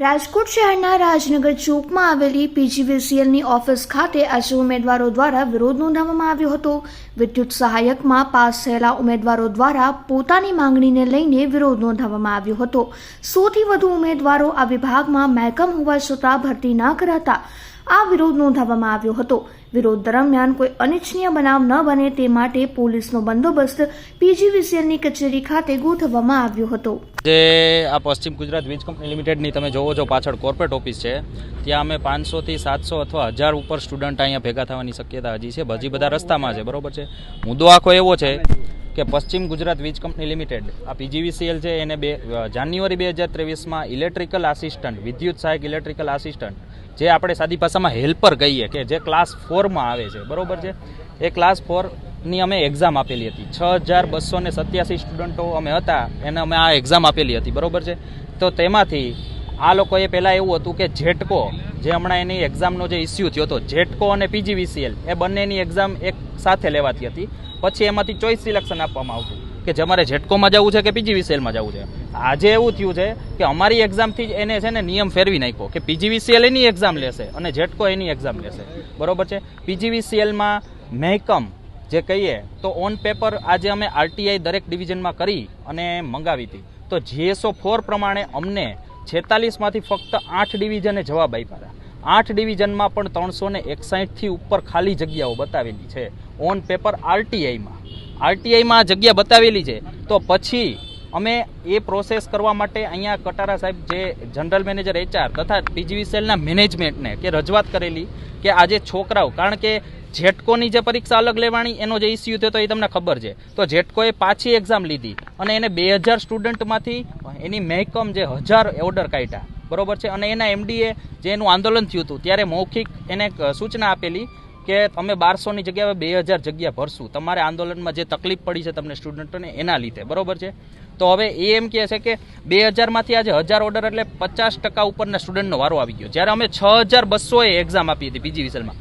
રાજકોટ શહેરના રાજનગર ચોકમાં આવેલી પીજીવીસીએલની ઓફિસ ખાતે આજે ઉમેદવારો દ્વારા વિરોધ નોંધાવવામાં આવ્યો હતો. વિદ્યુત સહાયકમાં પાસ થયેલા ઉમેદવારો દ્વારા પોતાની માંગણીને લઈને વિરોધ નોંધાવવામાં આવ્યો હતો. સોથી વધુ ઉમેદવારો આ વિભાગમાં મહેકમ હોવા છતાં ભરતી ના કરાતા આ વિરોધ નોંધાવવામાં આવ્યો હતો. વિરોધ દરમિયાન કોઈ અનિચ્છનીય બનાવ ન બને તે માટે પોલીસનો બંદોબસ્ત પીજીવીસીએલની કચેરી ખાતે ગોઠવવામાં આવ્યો હતો. જે આ પશ્ચિમ ગુજરાત વીજ કંપની લિમિટેડની તમે જોવો છો, પાછળ કોર્પોરેટ ઓફિસ છે. ત્યાં અમે પાંચસોથી સાતસો અથવા હજાર ઉપર સ્ટુડન્ટ અહીંયા ભેગા થવાની શક્યતા હજી છે. હજી બધા રસ્તામાં છે, બરોબર છે? મુદ્દો આખો એવો છે કે પશ્ચિમ ગુજરાત વીજ કંપની લિમિટેડ, આ પીજીવીસીએલ છે, એને બે જાન્યુઆરી બે હજાર ત્રેવીસમાં ઇલેક્ટ્રિકલ આસિસ્ટન્ટ, વિદ્યુત સહાયક ઇલેક્ટ્રિકલ આસિસ્ટન્ટ જે આપણે સાદી ભાષામાં હેલ્પર કહીએ કે જે ક્લાસ ફોરમાં આવે છે, બરોબર છે? એ ક્લાસ ફોરની અમે એક્ઝામ આપેલી હતી. છ હજાર બસો ને સત્યાસી સ્ટુડન્ટો અમે હતા, એને અમે આ એક્ઝામ આપેલી હતી, બરોબર છે? તો તેમાંથી આ લોકોએ પહેલાં એવું હતું કે જેટકો જે હમણાં એની એક્ઝામનો જે ઇસ્યુ થયો હતો જેટકો અને પીજીવીસીએલ એ બંનેની એક્ઝામ એક સાથે લેવાતી હતી. પછી એમાંથી ચોઈસ સિલેક્શન આપવામાં આવતું. કે તમારે જેટકોમાં જવું છે કે પીજીવીસીએલમાં જવું છે? આજે એવું થયું છે કે અમારી એક્ઝામથી જ એને છે ને નિયમ ફેરવી નાખ્યો કે પીજીવીસીએલ એની એક્ઝામ લેશે અને જેટકો એની એક્ઝામ લેશે. બરોબર છે? પીજીવીસીએલમાં મહેકમ જે કહીએ તો ઓન પેપર આજે અમે આરટીઆઈ દરેક ડિવિઝનમાં કરી અને મંગાવી હતી. તો જીએસઓ ફોર પ્રમાણે અમને છેતાલીસમાંથી ફક્ત આઠ ડિવિઝને જવાબ આપ્યા હતા. આઠ ડિવિઝનમાં પણ ત્રણસો ને એકસાઠથી ઉપર ખાલી જગ્યાઓ બતાવેલી છે. ઓન પેપર આરટીઆઈમાં આરટીઆઈમાં જગ્યા બતાવેલી છે. તો પછી અમે એ પ્રોસેસ કરવા માટે અહીંયા કટારા સાહેબ જે જનરલ મેનેજર એચઆર તથા પીજીવીસીએલના મેનેજમેન્ટને કે રજૂઆત કરેલી કે આજે છોકરાઓ, કારણ કે જેટકોની જે પરીક્ષા અલગ લેવાની, એનો જે ઇસ્યુ થયો તો એ તમને ખબર છે. તો જેટકોએ પાછી એક્ઝામ લીધી અને એને બે હજાર સ્ટુડન્ટમાંથી એની મહેકમ જે હજાર ઓર્ડર કાઢ્યા. બરોબર છે? અને એના એમડીએ જે એનું આંદોલન થયું હતું, ત્યારે મૌખિક એને સૂચના આપેલી કે તમે બારસોની જગ્યાએ બે હજાર જગ્યા ભરશું. તમારે આંદોલનમાં જે તકલીફ પડી છે તમને સ્ટુડન્ટોને એના લીધે. બરોબર છે? તો હવે એ એમ કહે છે કે બે હજારમાંથી આજે હજાર ઓર્ડર એટલે પચાસ ટકા ઉપરના સ્ટુડન્ટનો વારો આવી ગયો. જ્યારે અમે છ હજાર બસોએ એક્ઝામ આપી હતી પીજી વિસલમાં